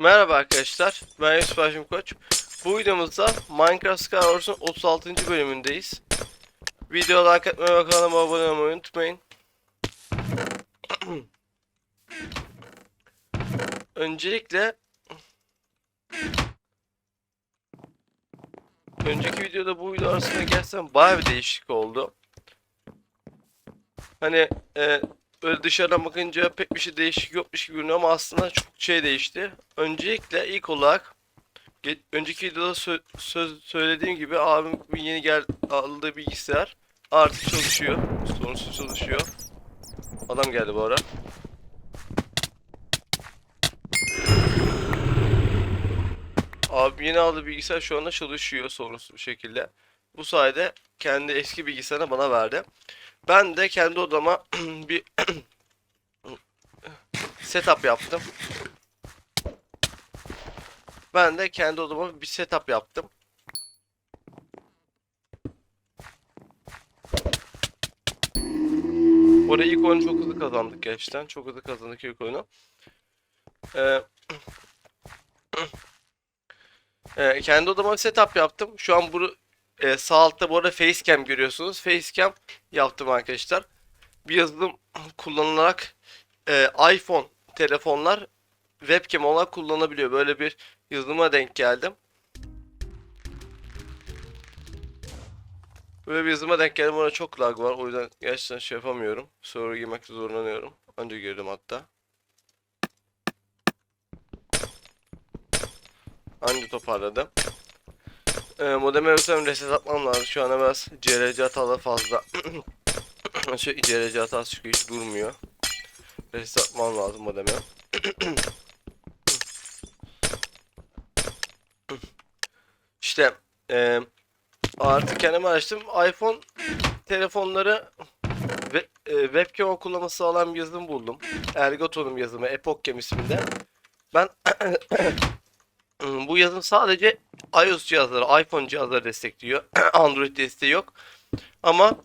Merhaba arkadaşlar, ben Yusuf Haşim Koç. Bu videomuzda Minecraft Skywars'un 36. bölümündeyiz. Videoya like atmayı ve kanalıma abone olmayı unutmayın. Öncelikle Önceki videoda bu video arasında gerçekten bayağı bir değişiklik oldu. Hani e, böyle dışarıdan bakınca pek bir şey değişik yokmuş gibi görünüyor ama aslında çok şey değişti. Öncelikle ilk olarak önceki videoda sö- söz söylediğim gibi abim yeni gel aldığı bilgisayar artık çalışıyor. Sorunsuz çalışıyor. Adam geldi bu ara. Abim yeni aldığı bilgisayar şu anda çalışıyor sorunsuz bir şekilde. Bu sayede kendi eski bilgisayarını bana verdi. Ben de kendi odama bir setup yaptım. Ben de kendi odama bir setup yaptım. Orada ilk oyunu çok hızlı kazandık gerçekten. Çok hızlı kazandık ilk oyunu. Ee, Ee, kendi odama bir setup yaptım. Şu an bu e, sağ altta bu arada facecam görüyorsunuz. Facecam yaptım arkadaşlar. Bir yazılım kullanılarak e, iPhone telefonlar webcam olarak kullanabiliyor. Böyle bir yazılıma denk geldim. Böyle bir yazılıma denk geldim. Orada çok lag var. O yüzden gerçekten şey yapamıyorum. Soru girmekte zorlanıyorum. Önce girdim hatta. Anca toparladım. Ee, modeme örsem reset atmam lazım. Şu an biraz CRC hataları fazla. Şu CRC hatası çıkıyor hiç durmuyor. Reset atmam lazım modeme. işte e, artık kendime açtım. iPhone telefonları ve, e, webcam kullanması sağlayan bir yazılım buldum. Ergoton'un yazılımı Epochcam isminde. Ben Bu yazılım sadece iOS cihazları, iPhone cihazları destekliyor. Android desteği yok. Ama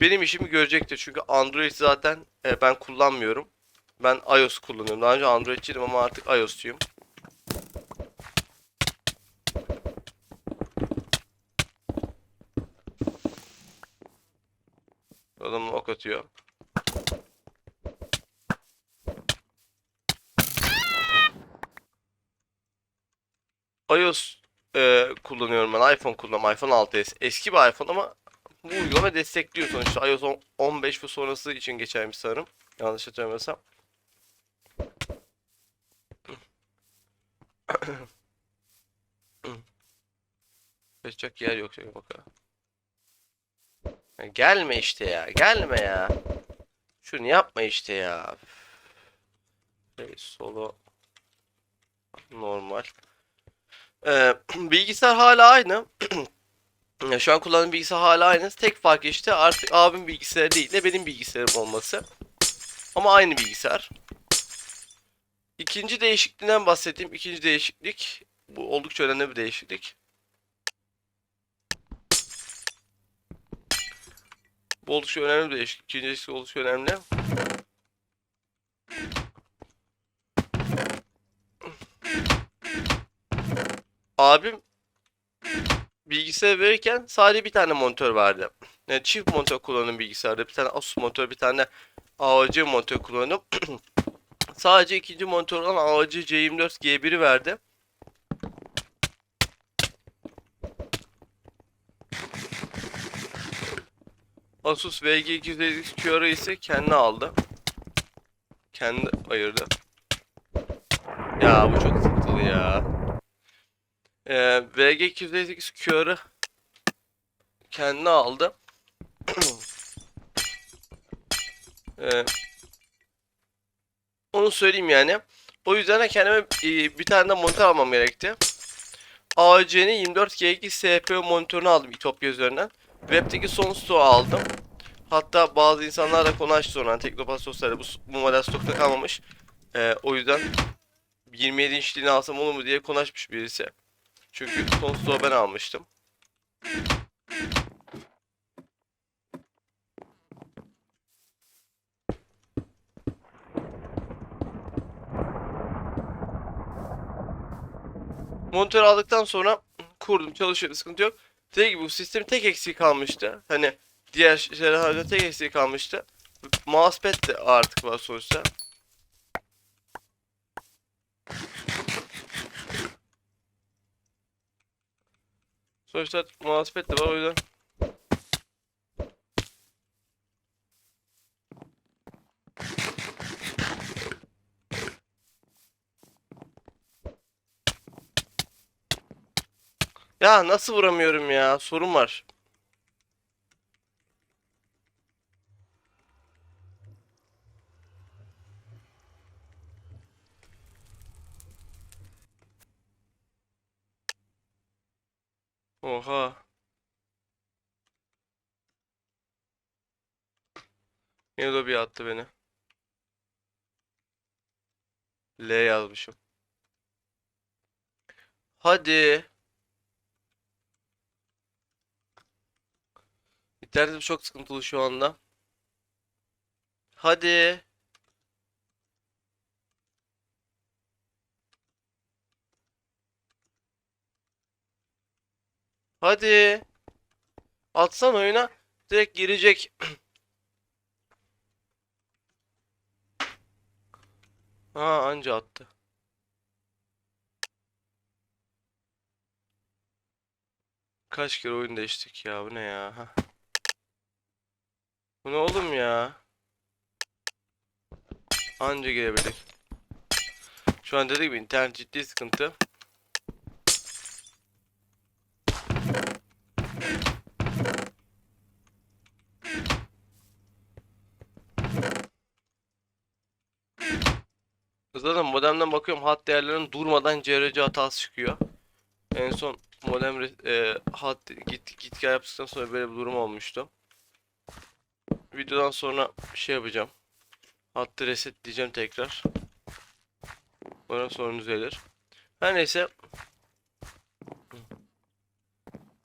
benim işimi görecektir. Çünkü Android zaten e, ben kullanmıyorum. Ben iOS kullanıyorum. Daha önce Android'ciydim ama artık iOS'cuyum. Adam ok atıyor. iOS e, kullanıyorum ben. iPhone kullanıyorum. iPhone 6s. Eski bir iPhone ama bu uygulama destekliyor sonuçta. iOS 10 15 ve sonrası için geçermiş sanırım. Yanlış hatırlamıyorsam. Kaçacak yer yok bakalım. Ya gelme işte ya. Gelme ya. Şunu yapma işte ya. Şey, solo normal. Ee, bilgisayar hala aynı. Şu an kullandığım bilgisayar hala aynı. Tek fark işte artık abim bilgisayarı değil de benim bilgisayarım olması. Ama aynı bilgisayar. İkinci değişikliğinden bahsedeyim. İkinci değişiklik. Bu oldukça önemli bir değişiklik. Bu oldukça önemli bir değişiklik. İkinci değişiklik oldukça önemli. Abim bilgisayar verirken sadece bir tane monitör verdi. Yani çift monitör kullanım bilgisayarda. Bir tane Asus monitör, bir tane AOC monitör kullanıp sadece ikinci monitör olan AOC C24 G1'i verdi. Asus VG250 QR'ı ise kendi aldı. Kendi ayırdı. Ya bu çok sıkıntılı ya. Ee, VG258 QR'ı kendine aldı. Ee, onu söyleyeyim yani. O yüzden de kendime e, bir tane de monitör almam gerekti. AOC'nin 24 GHz CPU monitörünü aldım İtopya üzerinden. Web'teki son stoğu aldım. Hatta bazı insanlar da konu açtı sonra. Teknopat Sosyal'de bu, bu model stokta kalmamış. Ee, o yüzden 27 inçliğini alsam olur mu diye konu açmış birisi. Çünkü son stoğu ben almıştım. Monitör aldıktan sonra kurdum çalışıyor sıkıntı yok. Dediğim gibi bu sistemin tek eksiği kalmıştı. Hani diğer şeyler tek eksiği kalmıştı. Mousepad de artık var sonuçta. Sonuçta mousepad de var o yüzden. Ya nasıl vuramıyorum ya? Sorun var. Oha. Yine lobiye attı beni. L yazmışım. Hadi. İnternetim çok sıkıntılı şu anda. Hadi. Hadi. Atsan oyuna direkt girecek. Ha anca attı. Kaç kere oyun değiştik ya bu ne ya? Hah. Bu ne oğlum ya? Anca girebildik. Şu an dediğim gibi internet ciddi sıkıntı. Zaten modemden bakıyorum hat değerlerinin durmadan CRC hatası çıkıyor. En son modem e, hat git git gel yaptıktan sonra böyle bir durum olmuştu. Videodan sonra şey yapacağım. Hattı resetleyeceğim tekrar. Umarım sorun düzelir. Her neyse.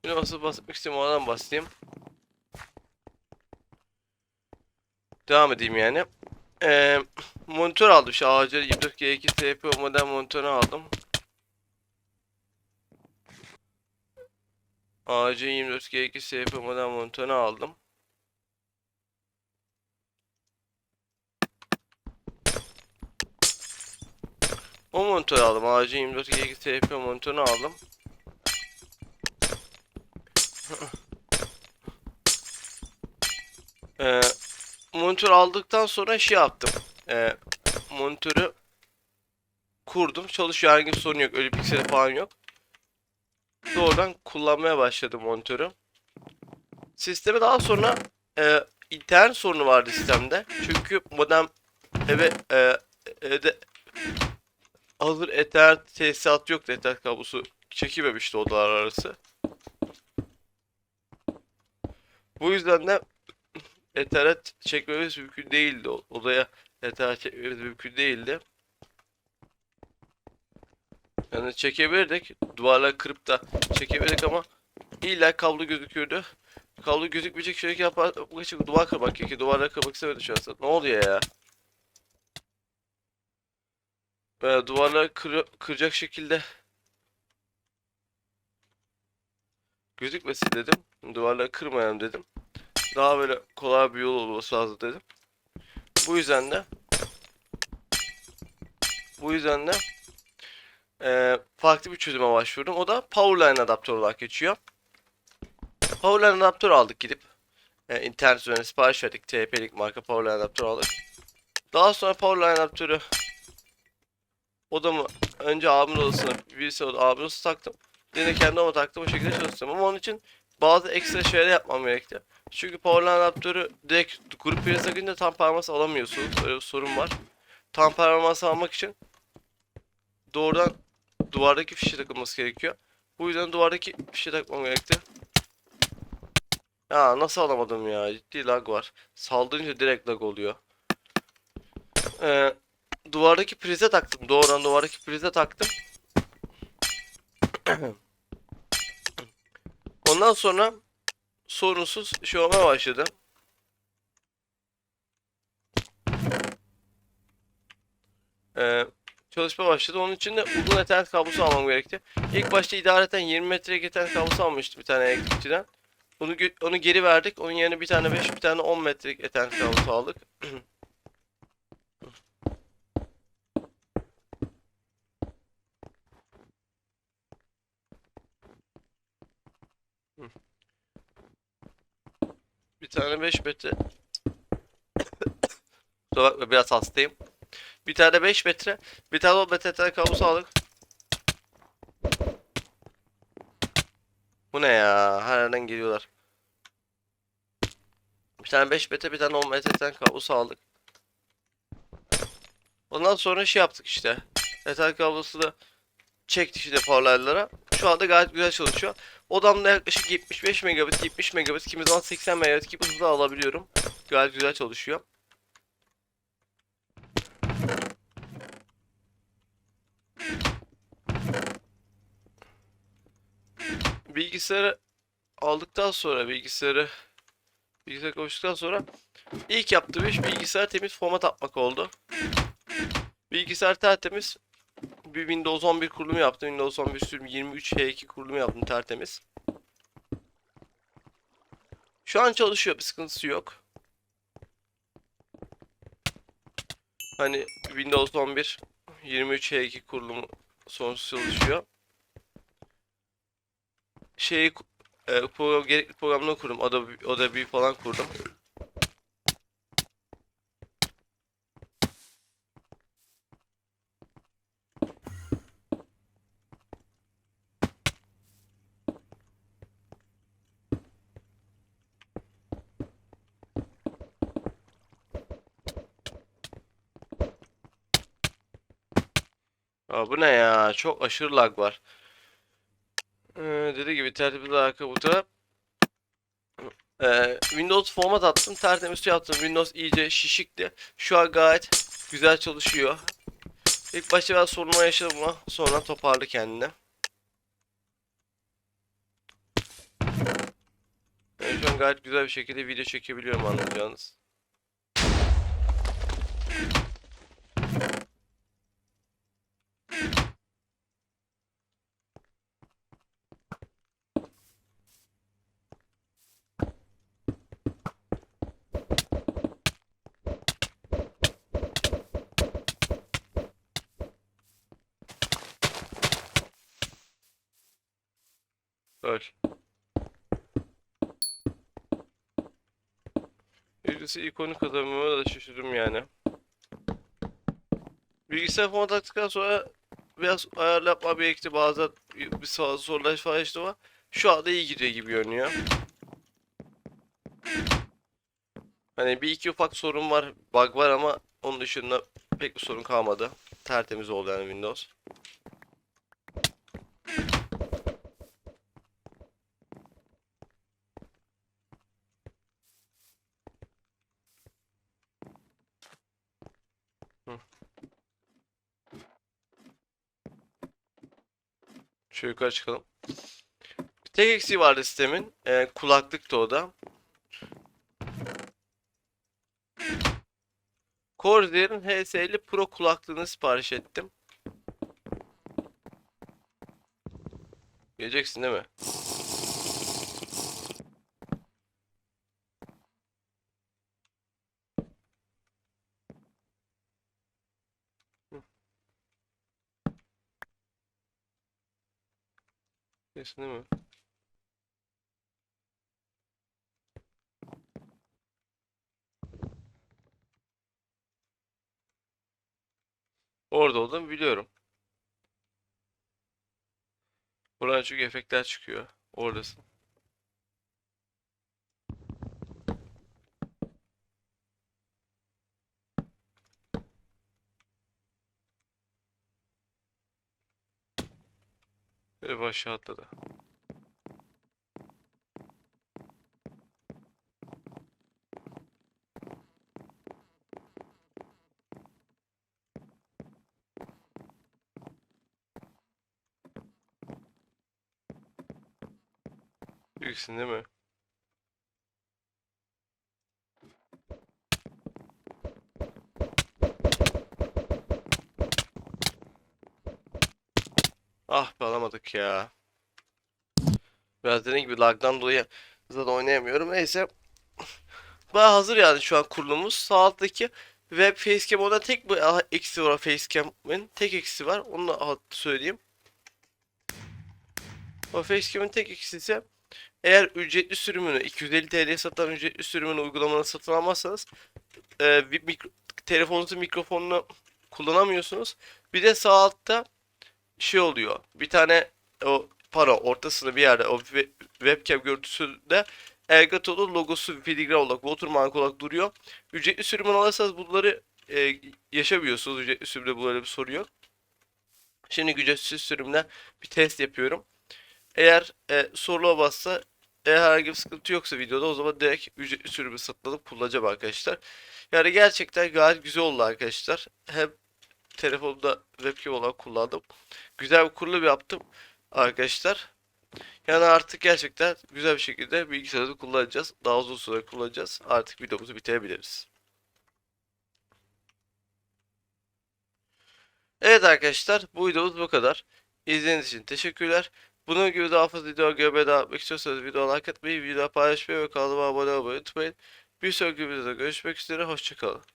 Şimdi nasıl bahsetmek istiyorum oradan bahsedeyim. Devam edeyim yani. Ee, monitör aldım. Şu AC 24G2 TP model monitörü aldım. AC 24G2 TP model monitörü aldım. O monitörü aldım. AC 24G2 TP monitörünü aldım. Ee, monitör aldıktan sonra şey yaptım. Ee, monitörü kurdum. Çalışıyor. Herhangi bir sorun yok. Ölü pikseli falan yok. Doğrudan kullanmaya başladım monitörü. Sisteme daha sonra e, internet sorunu vardı sistemde. Çünkü modem eve e, evde hazır Ethernet tesisat yoktu. Ethernet kablosu çekimemişti odalar arası. Bu yüzden de Ethernet çekmemiz mümkün değildi. Odaya Ethernet çekmemiz mümkün değildi. Yani çekebilirdik. Duvarları kırıp da çekebilirdik ama illa kablo gözüküyordu. Kablo gözükmeyecek şey yapmak için duvar kırmak gerekiyor. Duvarları kırmak istemedi şu an. Ne oluyor ya? Böyle duvarları kır kıracak şekilde gözükmesin dedim. Duvarları kırmayalım dedim. Daha böyle kolay bir yol olması lazım dedim. Bu yüzden de bu yüzden de eee, farklı bir çözüme başvurdum. O da Powerline adaptör olarak geçiyor. Powerline adaptör aldık gidip. E, internet üzerinden sipariş verdik. TP'lik marka Powerline adaptör aldık. Daha sonra Powerline adaptörü odamı önce abimin odasına birisi oda abimin odasına taktım. Yine kendi odama taktım o şekilde çalıştım. Ama onun için bazı ekstra şeyler yapmam gerekti. Çünkü Powerline adaptörü direkt grup prize takınca tam performans alamıyorsunuz. Öyle bir sorun var. Tam performans almak için doğrudan duvardaki fişe takılması gerekiyor. Bu yüzden duvardaki fişe takmam gerekti. Ya nasıl alamadım ya? Ciddi lag var. Saldırınca direkt lag oluyor. Ee, duvardaki prize taktım. Doğrudan duvardaki prize taktım. Ondan sonra sorunsuz şey olmaya başladı. Ee, çalışma başladı. Onun için de uzun ethernet kablosu almam gerekti. İlk başta idareten 20 metrelik ethernet kablosu almıştım bir tane elektrikçiden. Onu, onu geri verdik. Onun yerine bir tane 5, bir tane 10 metrelik ethernet kablosu aldık. Bir tane 5 metre. Kusura bakma biraz hastayım. Bir tane 5 metre, bir tane 10 metre ethernet kablosu aldık. Bu ne ya? Her yerden geliyorlar. Bir tane 5 metre, bir tane 10 metre ethernet kablosu aldık. Ondan sonra şey yaptık işte. Ethernet kablosu da çektik işte powerline'lara. Şu anda gayet güzel çalışıyor. Odamda yaklaşık 75 megabit, 70 megabit, kimi zaman 80 megabit gibi hızla alabiliyorum. Gayet güzel çalışıyor. Bilgisayarı aldıktan sonra bilgisayarı bilgisayara kavuştuktan sonra ilk yaptığım iş bilgisayar temiz format atmak oldu. Bilgisayar tertemiz bir Windows 11 kurulumu yaptım. Windows 11 sürüm 23H2 kurulumu yaptım tertemiz. Şu an çalışıyor bir sıkıntısı yok. Hani Windows 11 23H2 kurulumu sonsuz çalışıyor. Şeyi e, program, gerekli programını kurdum. Adobe, Adobe falan kurdum. Bu ne ya? Çok aşırı lag var. Ee, dediği gibi tertipli arka buta. Ee, Windows format attım. Tertemiz şey yaptım. Windows iyice şişikti. Şu an gayet güzel çalışıyor. İlk başta biraz sorunlar yaşadım ama sonra toparladı kendini. Yani şu an gayet güzel bir şekilde video çekebiliyorum anlayacağınız. Öl. Birisi ikonu kazanmama da şaşırdım yani. Bilgisayar format attıktan sonra biraz ayar yapma gerekti. Bazen bir sağ sorular falan işte ama şu anda iyi gidiyor gibi görünüyor. Hani bir iki ufak sorun var, bug var ama onun dışında pek bir sorun kalmadı. Tertemiz oldu yani Windows. Şöyle yukarı çıkalım. Bir tek eksiği vardı sistemin. Ee, kulaklıktı o da. Corsair'in HS50 Pro kulaklığını sipariş ettim. Geleceksin değil mi? Geleceksin değil mi? Orada olduğumu biliyorum. Buradan çünkü efektler çıkıyor. Oradasın. Ve aşağı atladı. Büyüksün değil mi? Ah be alamadık ya. Biraz dediğim gibi lagdan dolayı zaten oynayamıyorum. Neyse. Baya hazır yani şu an kurulumuz. Sağ alttaki web facecam orada tek bir eksi var facecam'ın. Tek eksi var. Onu da söyleyeyim. O facecam'ın tek eksisi eğer ücretli sürümünü 250 TL'ye satılan ücretli sürümünü uygulamanı satın almazsanız e, bir mikro, telefonunuzun mikrofonunu kullanamıyorsunuz. Bir de sağ altta şey oluyor. Bir tane o para ortasında bir yerde o we- webcam görüntüsünde Elgato'nun logosu filigran olarak watermark olarak duruyor. Ücretli sürümünü alırsanız bunları e, yaşamıyorsunuz. Ücretli sürümde böyle bir soru yok. Şimdi ücretsiz sürümle bir test yapıyorum. Eğer e, sorulu olmazsa eğer herhangi bir sıkıntı yoksa videoda o zaman direkt ücretli sürümü satın alıp kullanacağım arkadaşlar. Yani gerçekten gayet güzel oldu arkadaşlar. Hem telefonda webcam olarak kullandım. Güzel bir kurulum yaptım arkadaşlar. Yani artık gerçekten güzel bir şekilde bilgisayarı kullanacağız. Daha uzun süre kullanacağız. Artık videomuzu bitirebiliriz. Evet arkadaşlar bu videomuz bu kadar. İzlediğiniz için teşekkürler. Bunun gibi daha fazla video görmeye devam etmek istiyorsanız videoya like atmayı, video paylaşmayı ve kanalıma abone olmayı unutmayın. Bir sonraki videoda görüşmek üzere. Hoşçakalın.